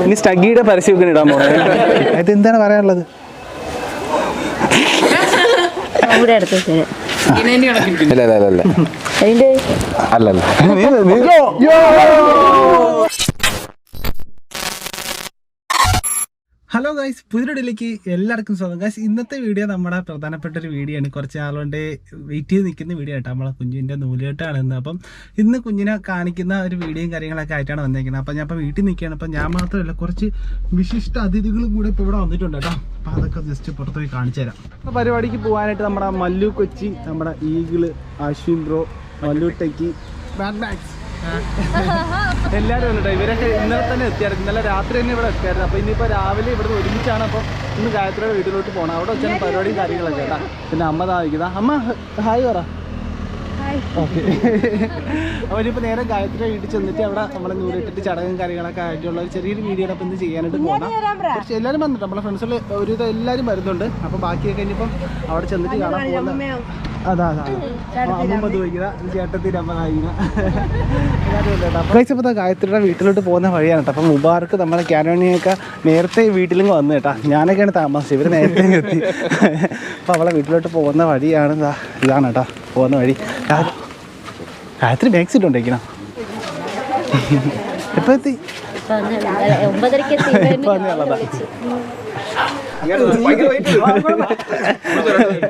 ഇനി സ്റ്റഗിയുടെ പരസ്യമൊക്കെ ഇടാൻ പോകുന്നത് അത് എന്താണ് പറയാനുള്ളത്? ഇവിടെ അടുത്ത് ഹലോ ഗൈസ് പുതിയൊടിലേക്ക് എല്ലാവർക്കും സ്വാഗതം. ഗൈസ് ഇന്നത്തെ വീഡിയോ നമ്മുടെ പ്രധാനപ്പെട്ട ഒരു വീഡിയോ ആണ്. കുറച്ച് നാളുകൊണ്ട് വെയിറ്റ് ചെയ്ത് നിൽക്കുന്ന വീഡിയോ ആയിട്ട് നമ്മളെ കുഞ്ഞിന്റെ നൂലുകെട്ടാണ് ഇന്ന് അപ്പം ഇന്ന് കുഞ്ഞിനെ കാണിക്കുന്ന ഒരു വീഡിയോയും കാര്യങ്ങളൊക്കെ ആയിട്ടാണ് വന്നേക്കുന്നത്. അപ്പം ഞാൻ ഇപ്പം വീട്ടിൽ നിൽക്കുകയാണ്. അപ്പം ഞാൻ മാത്രമല്ല കുറച്ച് വിശിഷ്ട അതിഥികളും കൂടെ ഇപ്പോൾ ഇവിടെ വന്നിട്ടുണ്ട് കേട്ടോ. അപ്പം അതൊക്കെ ജസ്റ്റ് പുറത്ത് പോയി കാണിച്ചു തരാം. അപ്പോൾ പരിപാടിക്ക് പോകാനായിട്ട് നമ്മുടെ മല്ലു കൊച്ചി നമ്മുടെ eagle Ashwin bro Mallu techie bad bags എല്ലാവരും ഉണ്ട് ട്ടോ. ഇവരൊക്കെ ഇന്നലെ തന്നെ എത്തിയായിരുന്നു. ഇന്നലെ രാത്രി തന്നെ ഇവിടെ എത്തിയായിരുന്നു. അപ്പോൾ ഇനിയിപ്പോൾ രാവിലെ ഇവിടുന്ന് ഒരുമിച്ചാണ് അപ്പോൾ ഇന്ന് ഗായത്രിയുടെ വീട്ടിലോട്ട് പോകണം അവിടെ വെച്ചാണ് പരിപാടിയും കാര്യങ്ങളൊക്കെ കേട്ടാ. പിന്നെ അമ്മ താമസിക്കുന്ന അമ്മ ഹായ് പറ. ഓക്കെ. അപ്പോൾ ഇനിയിപ്പോൾ നേരെ ഗായത്രി വീട്ടിൽ ചെന്നിട്ട് അവിടെ നമ്മളെ നൂറിട്ടിട്ട് ചടങ്ങും കാര്യങ്ങളൊക്കെ ആയിട്ടുള്ള ഒരു ചെറിയൊരു വീഡിയോ അപ്പോൾ ഇന്ന് ചെയ്യാനായിട്ട് പോകണം കുറച്ച് എല്ലാവരും വന്നിട്ട് നമ്മളെ ഫ്രണ്ട്സിൽ ഒരു എല്ലാവരും വരുന്നുണ്ട്. അപ്പോൾ ബാക്കിയൊക്കെ ഇനിയിപ്പം അവിടെ ചെന്നിട്ട് കാണാൻ പോകുന്ന നായിക്കുന്ന ഗായത്രിയുടെ വീട്ടിലോട്ട് പോകുന്ന വഴിയാണ് കേട്ടോ. അപ്പം മുബാർക്ക് നമ്മളെ ക്യാനോണിയൊക്കെ നേരത്തെ വീട്ടിലും വന്നു കേട്ടാ. ഞാനൊക്കെയാണ് താമസിച്ചത്. ഇവർ നേരത്തെ എത്തി. അപ്പോൾ അവളെ വീട്ടിലോട്ട് പോകുന്ന വഴിയാണ് ഇതാ ഇതാണ് കേട്ടോ പോകുന്ന വഴി. ഗായത്രി ബാക്ക് സീറ്റ് ഉണ്ടേക്കണം എപ്പോൾ എത്തി? ഒമ്പതരക്ക്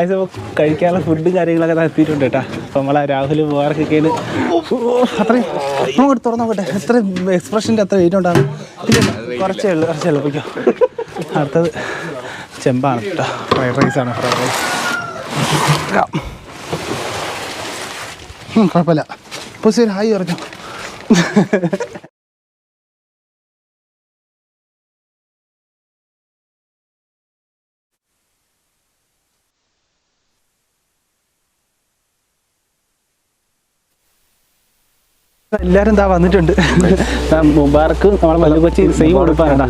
അപ്പോൾ കഴിക്കാനുള്ള ഫുഡും കാര്യങ്ങളൊക്കെ എത്തിയിട്ടുണ്ട് കേട്ടോ. അപ്പോൾ നമ്മളെ രാഹുൽ പോകാറൊക്കെ അത്രയും നോക്കട്ടെ തുറന്നു നോക്കട്ടെ. എത്ര എക്സ്പ്രഷന്റെ അത്ര വെയിറ്റ് ഉണ്ടാകും കുറച്ചേ ഉള്ളൂ കുറച്ചേ ഉള്ളൂ. പൊയ്ക്കോ. അടുത്തത് ചെമ്പാണ് കേട്ടോ. ഫ്രൈഡ് റൈസാണ് ഫ്രൈഡ് റൈസ് കുഴപ്പമില്ല. ശരി ഹായ് പറഞ്ഞു എല്ലാരും എന്താ വന്നിട്ടുണ്ട്. ദാ മുബാറക്ക് നമ്മളെ മല്ലു കൊച്ചി സെയിം ഉടുപ്പാണ്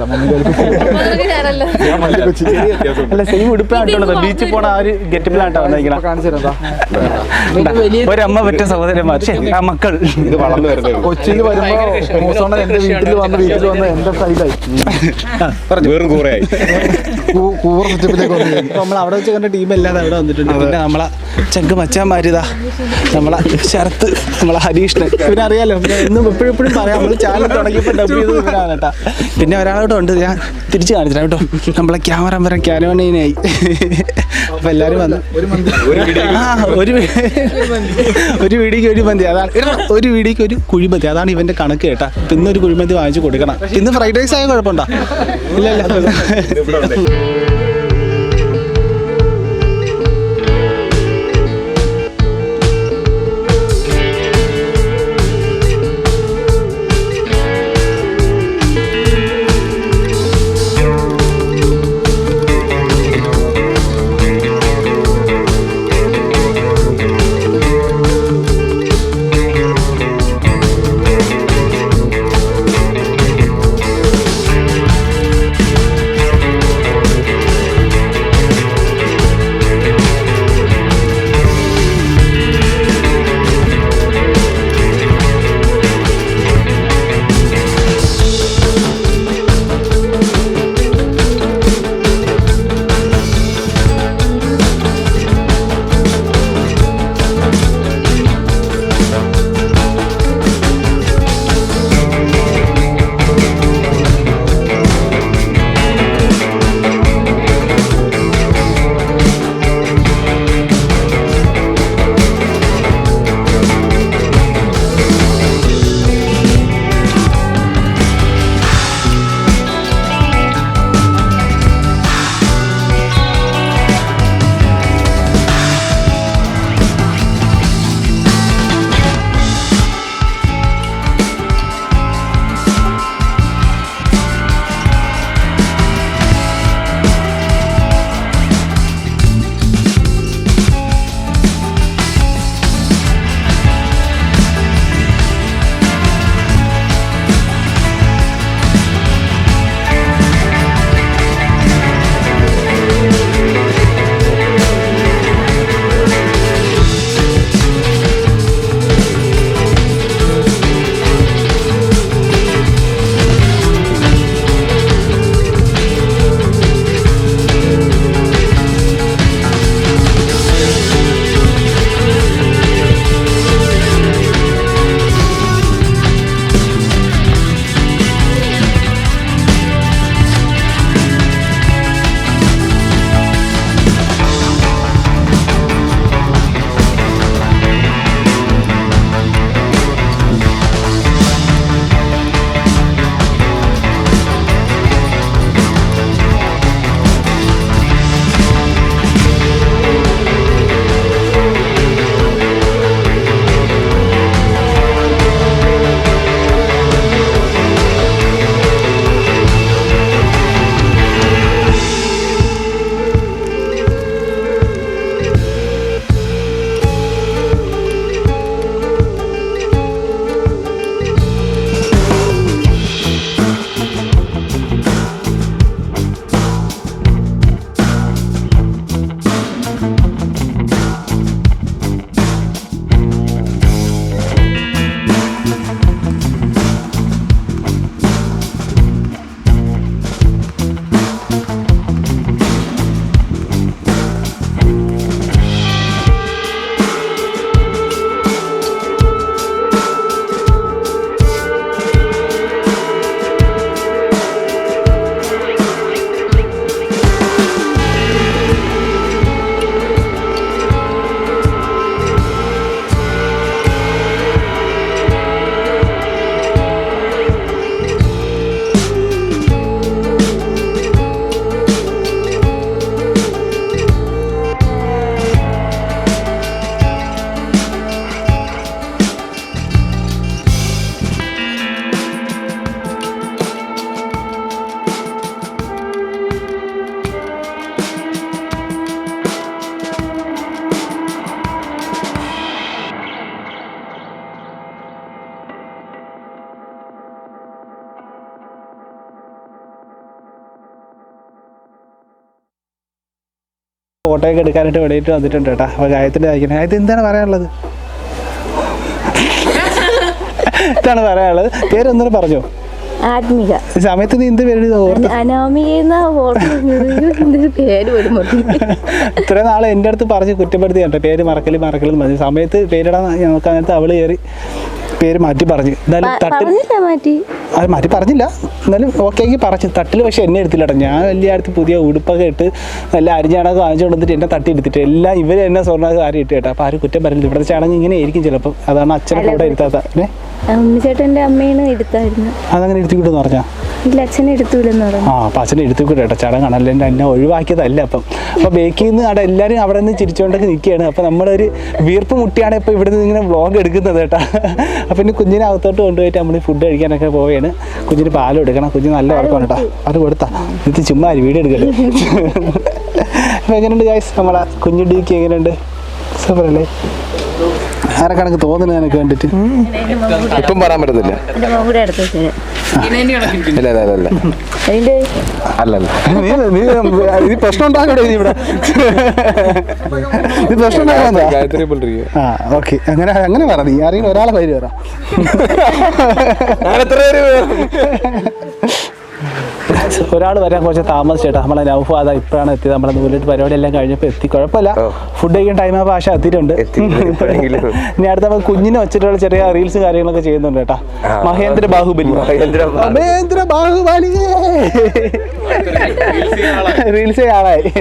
അല്ല സെയിം ഉടുപ്പാണ് ബീച്ചിൽ പോണ ആ ഒരു ഗെറ്റപ്പിലാട്ടോ വന്നിരിക്കണം ഒരമ്മ പറ്റ സഹോദരന്മാർ. ആ മക്കൾ. ഇത് വളർന്നു വരുന്നത്. കൊച്ചിയിൽ വരുമ്പോ മൂസോണ എന്റെ വീട്ടിൽ വന്ന് വീട്ടിൽ വന്ന് എന്റെ സൈഡായി വെറും കൂറയായി. കൂർ സെറ്റപ്പിലേക്ക് വന്നു ഇപ്പൊ നമ്മൾ അവിടെ വെച്ച് കണ്ട ടീം അല്ലാതെ അവിടെ വന്നിട്ടുണ്ട്. പിന്നെ നമ്മളെ ചെങ്ക് മച്ചാന്മാരിതാ നമ്മളെ ശരത്ത് നമ്മളെ ഹരീഷ്ണൻ. പിന്നെ അറിയാലോ പിന്നെ എന്നും എപ്പോഴും എപ്പോഴും പറയാം. നമ്മൾ ചാനൽ തുടങ്ങിയപ്പോൾ ഡബ് കേട്ടാ. പിന്നെ ഒരാളോട് ഉണ്ട് ഞാൻ തിരിച്ചു കാണിച്ചില്ല കേട്ടോ. നമ്മളെ ക്യാമറ വരെ ക്യാനോണീനായി അപ്പൊ എല്ലാരും വന്നു. ആ ഒരു ഒരു വീടിക്ക് ഒരു മന്തി. അതാണ് ഒരു വീടിക്ക് ഒരു കുഴിമന്തി. അതാണ് ഇവന്റെ കണക്ക് കേട്ടാ. ഇന്ന് ഒരു കുഴിമന്തി വാങ്ങിച്ചു കൊടുക്കണം. ഇന്ന് ഫ്രൈഡ് റൈസ് ആയ കുഴപ്പമുണ്ടോ? ഇല്ല ഇല്ല. ഫോട്ടോ ഒക്കെ എടുക്കാനായിട്ട് വേണ്ടിയിട്ട് വന്നിട്ടുണ്ട് കേട്ടോ. അപ്പോൾ ഗായത്രി അയക്കണേ ഇത് എന്താണ് പറയാനുള്ളത്? ഇതാണ് പറയാനുള്ളത്? പേരൊന്നും പറഞ്ഞോ. ആത്മിക. സമയത്ത് നീ എന്ത് പേര്. ഇത്ര നാളെ എന്റെ അടുത്ത് പറഞ്ഞ് കുറ്റപ്പെടുത്തി കേട്ടോ. പേര് മറക്കൽ മറക്കലെന്ന് പറഞ്ഞു സമയത്ത് പേരിടാൻ നമുക്ക് അങ്ങനത്തെ അവൾ കയറി പേര് മാറ്റി പറഞ്ഞു. എന്നാലും മാറ്റി. അത് മാറ്റി പറഞ്ഞില്ല. എന്നാലും ഓക്കെ ആക്കി പറഞ്ഞു. തട്ടിൽ പക്ഷെ എന്നെ എടുത്തില്ല കേട്ടോ ഞാൻ വലിയ അടുത്ത് പുതിയ ഉടുപ്പൊക്കെ ഇട്ട് നല്ല അരിഞ്ഞാണൊക്കെ വാങ്ങിച്ചു കൊണ്ടിട്ട് എന്നെ തട്ടി എടുത്തിട്ട് എല്ലാം ഇവർ എന്നെ സ്വർണ കാര്യം ഇട്ട് കേട്ടോ. അപ്പോൾ ആരും കുറ്റം പറയില്ല. ഇവിടെ ചടങ്ങ് ഇങ്ങനെ ആയിരിക്കും ചിലപ്പം. അതാണ് അച്ഛനൊക്കെ ഇവിടെ എടുത്താത്ത ഏ? ഉണ്ണിച്ചേട്ടന്റെ അമ്മയാണ് എടുത്തായിരുന്നു. അതങ്ങനെ എടുത്തിക്കിട്ടെന്ന് പറഞ്ഞാ? ഇല്ല അച്ഛനെ എടുത്തൂലെന്ന് പറഞ്ഞു. ആ അപ്പം അച്ഛനെ എടുത്തിക്കൂടെ കേട്ടോ. ചടങ്ങാണ് അല്ല എന്റെ എന്നെ ഒഴിവാക്കിയതല്ല അപ്പം. അപ്പോൾ ബേക്കിൽ നിന്ന് അവിടെ എല്ലാവരും അവിടെ നിന്ന് ചിരിച്ചുകൊണ്ടൊക്കെ നിൽക്കുകയാണ്. അപ്പോൾ നമ്മളൊരു വീർപ്പ് മുട്ടിയാണ് ഇപ്പോൾ ഇവിടെ നിന്ന് ഇങ്ങനെ വ്ളോഗ് എടുക്കുന്നത് കേട്ടോ. അപ്പം ഇനി കുഞ്ഞിനെ അകത്തോട്ട് കൊണ്ടുപോയിട്ട് നമ്മൾ ഫുഡ് കഴിക്കാനൊക്കെ പോവുകയാണ് കുഞ്ഞിന് പാൽ എടുക്കണം കുഞ്ഞ് നല്ല ഉറക്കം കേട്ടോ. അത് കൊടുത്താ. ഇത് ചുമ്മാ വീട് വീഡിയോ എടുക്കൽ. അപ്പോൾ എങ്ങനെയുണ്ട് ഗായ്സ് നമ്മളെ കുഞ്ഞു ഡീക്ക് എങ്ങനെയുണ്ട്? സൂപ്പർ അല്ലേ ആരെ കണക്ക് തോന്നുന്നു എനിക്ക് വേണ്ടിട്ട് ഇപ്പം പറയാൻ പറ്റത്തില്ല. ഇല്ല ഇല്ല ഇല്ല അല്ലല്ല നീ നീ ഇത് പ്രശ്നം ഉണ്ടാക്കണോ നീ ഇവിടെ? ഇത് പ്രശ്നം ഉണ്ടാക്കാൻ ഗായത്രി പോലിരിക്കുക ആ ഓക്കെ. അങ്ങനെ അങ്ങനെ പറ. നീ ആരെങ്കിലും ഒരാളെ പേര് പറ. ഒരാൾ വരാൻ കുറച്ച് താമസിച്ചേട്ടാ. നമ്മളെ നൗഫ് അതാ ഇപ്പോഴാണ് എത്തിയത്. നമ്മളെ നൂലിട്ട് പരിപാടി എല്ലാം കഴിഞ്ഞപ്പോൾ എത്തി. കുഴപ്പമില്ല. ഫുഡ് കഴിക്കാൻ ടൈം ആകുമ്പോൾ ആശ എത്തിയിട്ടുണ്ട്. ഇനി അടുത്ത നമ്മൾ കുഞ്ഞിനെ വെച്ചിട്ടുള്ള ചെറിയ റീൽസ് കാര്യങ്ങളൊക്കെ ചെയ്യുന്നുണ്ട് കേട്ടാ. മഹേന്ദ്ര ബാഹുബലി. മഹേന്ദ്ര ബാഹുബലി. മഹേന്ദ്ര ബാഹുബലി. റീൽസ് ആളായി.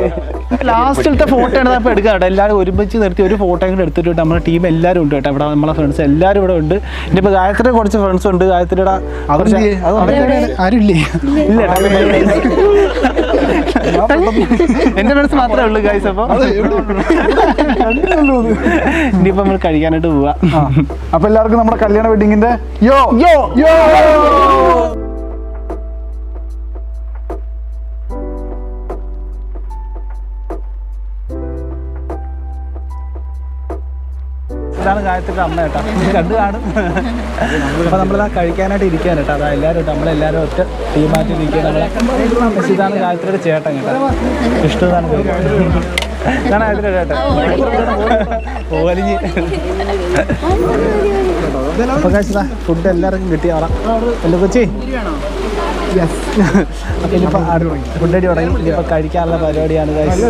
ലാസ്റ്റിലത്തെ ഫോട്ടോ ആണ് അപ്പോൾ എടുക്കാം കേട്ടോ. എല്ലാവരും ഒരുമിച്ച് നിർത്തി ഒരു ഫോട്ടോ കൂടെ എടുത്തിട്ട് നമ്മുടെ ടീം എല്ലാവരും ഉണ്ട് കേട്ടോ. ഇവിടെ നമ്മളെ ഫ്രണ്ട്സ് എല്ലാവരും ഇവിടെ ഉണ്ട്. ഇനിയിപ്പോൾ ഗായത്രി കുറച്ച് ഫ്രണ്ട്സ് ഉണ്ട്. ഗായത്രിയുടെ അവരുടെ ആരും ഇല്ലേ ഇല്ല. എന്റെ ഫ്രണ്ട്സ് മാത്രമേ ഉള്ളൂ ഗായ്സ് അപ്പൊ. ഇനിയിപ്പൊ നമ്മൾ കഴിക്കാനായിട്ട് പോവാ. അപ്പൊ എല്ലാവർക്കും നമ്മുടെ കല്യാണ വെഡിങ്ങിന്റെ യോ യോ. യോ. ഇതാണ് ഗായത്രിയുടെ അമ്മ കേട്ടോ. കണ്ടു കാണും. അപ്പൊ നമ്മളിതാ കഴിക്കാനായിട്ട് ഇരിക്കാൻ കേട്ടോ. അതാ എല്ലാവരും നമ്മളെല്ലാവരും ഒറ്റ ടീമായിട്ട് ഇരിക്കുക നമ്മളെ ഇതാണ് ഗായത്രിയുടെ ചേട്ടൻ കേട്ടോ. ഇഷ്ടമാണ് ഇതാണ് ഗായത്രി. ചേട്ടൻ. കഴിച്ചതാ ഫുഡ് എല്ലാവർക്കും കിട്ടി അവിടെ. എന്റെ കൊച്ചി? യെസ് ഫുഡ് അടി തുടങ്ങി. ഇനിയിപ്പോ കഴിക്കാനുള്ള പരിപാടിയാണ് guys.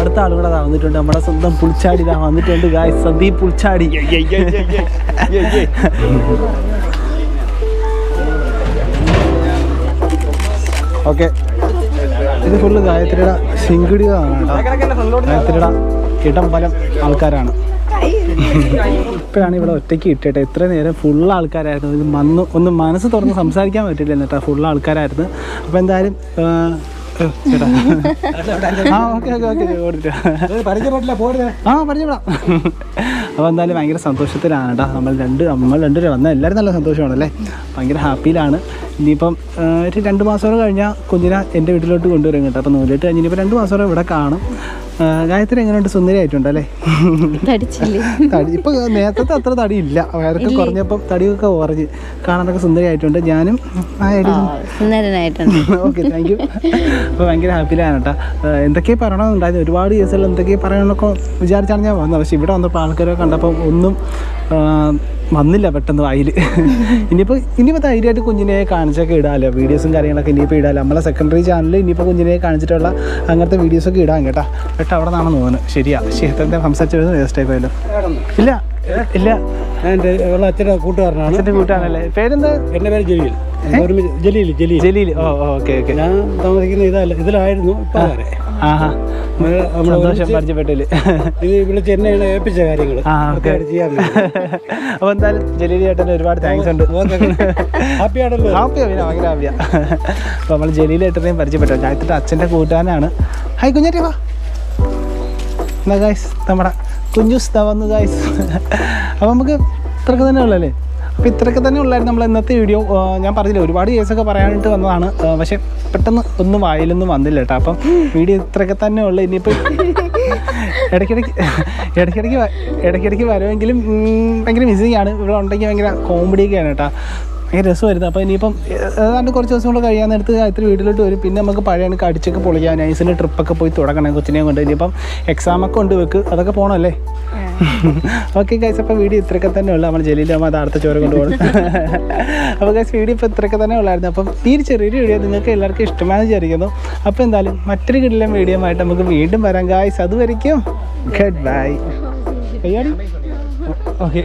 അടുത്ത ആളുകൂടെ ദാ വന്നിട്ടുണ്ട്. നമ്മുടെ സ്വന്തം പുളിച്ചാടി ഇതാ വന്നിട്ടുണ്ട് ഗായ് സന്ദീപ് പുളിച്ചാടി ഓക്കെ. ഇത് ഫുള്ള് ഗായത്രിയുടെ ശിങ്കിടികളാണ് കേട്ടോ. ഗായത്രിയുടെ ഇടം പലം ആൾക്കാരാണ്. ഇപ്പോഴാണ് ഇവിടെ ഒറ്റയ്ക്ക് കിട്ടിയിട്ട് എത്ര നേരം ഫുൾ ആൾക്കാരായിരുന്നു. ഇത് മന്ന് ഒന്ന് മനസ്സ് തുറന്ന് സംസാരിക്കാൻ പറ്റില്ല എന്നിട്ടാ ഫുൾ ആൾക്കാരായിരുന്നു. അപ്പോൾ എന്തായാലും അപ്പൊ എന്തായാലും ഭയങ്കര സന്തോഷത്തിലാണ് കേട്ടോ. നമ്മൾ രണ്ട് നമ്മൾ രണ്ടുപേരും വന്ന എല്ലാവരും നല്ല സന്തോഷമാണല്ലേ? ഭയങ്കര ഹാപ്പിയിലാണ്. ഇനിയിപ്പം ഒരു രണ്ട് മാസം കഴിഞ്ഞാൽ കുഞ്ഞിനെ എന്റെ വീട്ടിലോട്ട് കൊണ്ടുവരും കേട്ടോ. അപ്പോൾ നൂലിട്ട് കഴിഞ്ഞ് ഇനിയിപ്പോൾ രണ്ട് മാസം ഇവിടെ കാണും. ഗായത്രി എങ്ങനെയുണ്ട്? സുന്ദരിയായിട്ടുണ്ടല്ലേ? തടിച്ചില്ലേ? തടി ഇപ്പൊ നേരത്തെ അത്ര തടി ഇല്ല? വയറൊക്കെ കുറഞ്ഞപ്പോ തടിയൊക്കെ കുറഞ്ഞ് കാണാനൊക്കെ സുന്ദരിയായിട്ടുണ്ട്. ഞാനും ആ എടി. സുന്ദരനായിട്ടുണ്ട്. ഓക്കെ താങ്ക് യു അപ്പൊ ഭയങ്കര ഹാപ്പിയിലാണ് കേട്ടോ. എന്തൊക്കെ പറയണമെന്നുണ്ടായിരുന്നു ഒരുപാട് കേസുകൾ എന്തൊക്കെ പറയണമെന്നൊക്കെ വിചാരിച്ചാണ് ഞാൻ വന്നത്. പക്ഷെ ഇവിടെ വന്നപ്പോൾ ആൾക്കാരൊക്കെ കണ്ടപ്പോൾ ഒന്നും വന്നില്ല പെട്ടെന്ന് വായിൽ. ഇനിയിപ്പോൾ ഇനിയിപ്പോൾ ധൈര്യമായിട്ട് കുഞ്ഞിനെ കാണിച്ചൊക്കെ ഇടാമല്ലോ വീഡിയോസും കാര്യങ്ങളൊക്കെ ഇനിയിപ്പോൾ ഇടാമല്ലോ നമ്മളെ സെക്കൻഡറി ചാനലിൽ ഇനിയിപ്പോൾ കുഞ്ഞിനെ കാണിച്ചിട്ടുള്ള അങ്ങനത്തെ വീഡിയോസൊക്കെ ഇടാം കേട്ടോ. കേട്ടോ അവിടെ നിന്നാണ് തോന്നുന്നത് ശരിയാ. ശേഖരത്തെ സംസാരിച്ചത് വേസ്റ്റ് ആയിപ്പോയല്ലോ ഇല്ല. ഇല്ല. എന്റെ ഉള്ള അച്ഛന്റെ കൂട്ടുകാരനാണ്. അച്ഛന്റെ കൂട്ടുകാരനല്ലേ? പേരെന്താ? എന്റെ പേര് Jaleel. Jaleel Jaleel. Jaleel. Oh okay okay. ഞാൻ താമസിക്കുന്ന ഇതല്ല ഇതിലായിരുന്നു ഇപ്പം. സന്തോഷം പരിചയപ്പെട്ടില്ല? ഇത് വിളിച്ച് എന്നെയാണ് ഏൽപ്പിച്ച കാര്യങ്ങൾ അപ്പൊ എന്തായാലും ജലീൽ ചേട്ടന് ഒരുപാട് താങ്ക്സ് ഉണ്ട്. ഹാപ്പിയാണല്ലോ ഹാപ്പിയാ പിന്നെ ഭയങ്കര ഹാപ്പിയാ അപ്പോൾ നമ്മൾ ജലീൽ ചേട്ടനെയും പരിചയപ്പെട്ടു. ഞായത്തിന്റെ അച്ഛന്റെ കൂട്ടാനാണ്. ഹായ് കുഞ്ഞാറ്റി വാ. എന്നാ ഗായ്സ് നമ്മുടെ കുഞ്ഞുസ് വന്നു ഗായ്സ് അപ്പോൾ നമുക്ക് ഇത്രക്ക് തന്നെ ഉള്ളല്ലേ അപ്പോൾ ഇത്രയൊക്കെ തന്നെ ഉള്ളായിരുന്നു നമ്മൾ ഇന്നത്തെ വീഡിയോ ഞാൻ പറഞ്ഞില്ല ഒരുപാട് കേസൊക്കെ പറയാനായിട്ട് വന്നതാണ്. പക്ഷേ പെട്ടെന്ന് ഒന്നും വായിലൊന്നും വന്നില്ല കേട്ടോ. അപ്പം വീഡിയോ ഇത്രയൊക്കെ തന്നെ ഉള്ളു. ഇനിയിപ്പോൾ ഇടയ്ക്കിടയ്ക്ക് ഇടയ്ക്കിടയ്ക്ക് ഇടയ്ക്കിടയ്ക്ക് വരുമെങ്കിലും ഭയങ്കര മിസ്സിങ് ആണ്. ഇവിടെ ഉണ്ടെങ്കിൽ ഭയങ്കര കോമഡിയൊക്കെയാണ് കേട്ടോ. ഭയങ്കര രസമായിരുന്നു. അപ്പോൾ ഇനിയിപ്പം ഏതാണ്ട് കുറച്ച് ദിവസം കൂടെ കഴിയാൻ നേരത്ത് ഇത്ര വീട്ടിലോട്ട് വരും. പിന്നെ നമുക്ക് പഴയ കടിച്ചൊക്കെ പൊളിക്കാൻ ഐസിന്റെ ട്രിപ്പൊക്കെ പോയി തുടങ്ങണം കൊച്ചിനെയും കൊണ്ട്. ഇനിയിപ്പം എക്സാമൊക്കെ ഉണ്ട് വെക്ക് അതൊക്കെ പോകണമല്ലേ ഓക്കെ ഗൈസ് അപ്പോൾ വീഡിയോ ഇത്രയൊക്കെ തന്നെ ഉള്ളു. നമ്മൾ ജലീൽ അത് അടുത്ത ചോര കൊണ്ടുപോകണം. അപ്പോൾ ഗൈസ് വീഡിയോ ഇപ്പോൾ ഇത്രയൊക്കെ തന്നെ ഉള്ളായിരുന്നു. അപ്പം ഈ ഒരു ചെറിയൊരു വീഡിയോ നിങ്ങൾക്ക് എല്ലാവർക്കും ഇഷ്ടമാണെന്ന് വിചാരിക്കുന്നു. അപ്പോൾ എന്തായാലും മറ്റൊരു കിടിലം വീഡിയോ ആയിട്ട് നമുക്ക് വീണ്ടും വരാം ഗായ്സ് അതുവരയ്ക്കും ഗുഡ് ബൈ കയ്യാടി ഓക്കെ